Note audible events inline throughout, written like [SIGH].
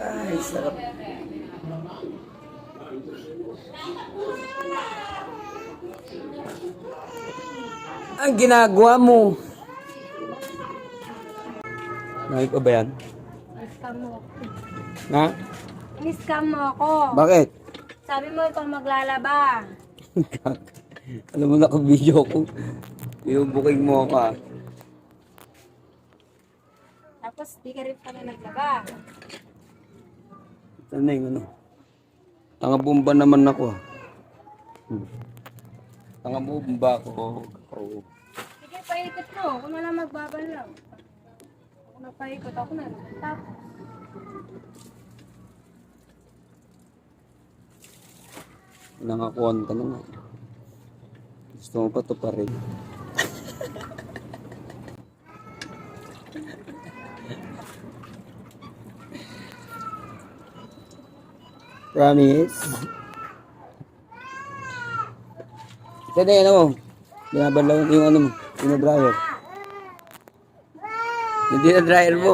Ay, sarap. Ang ginagawa mo. Nakik ko ba yan? Iniscam mo. Ha? Iniscam mo ako. Bakit? Sabi mo ikaw maglalaba. [LAUGHS] Alam mo naka-video ko. Yung booking mo ako ah. Tapos di ka rin pala naglaba. Ito na yung ano. Tanga bomba naman ako ah. Hmm. Tanga bomba ako. ako. Sige, paikot mo. Ako na lang magbabalaw. Ako na paikot. Ako na. Tapos. Nangakuan ka na nga. Gusto mo pa to pa rin. [LAUGHS] Promise? Yung ano mo. Binabalaw yung ano mo. Yung dryer. Hindi na dryer mo.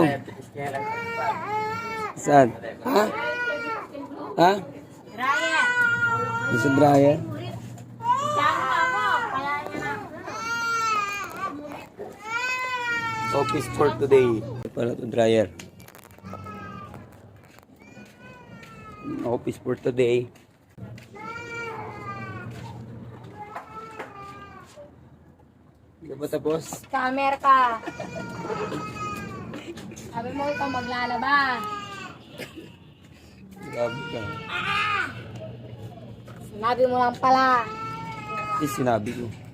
Saan? Ha? Ha? Raya! Yung sa dryer? Office for today. Para to dryer. Office for today. Hindi ba tapos? Scammer ka. Sabi mo ikaw maglalaba. Grabe ka. Sinabi mo lang pala. Hindi sinabi ko.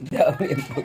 Dami yan po.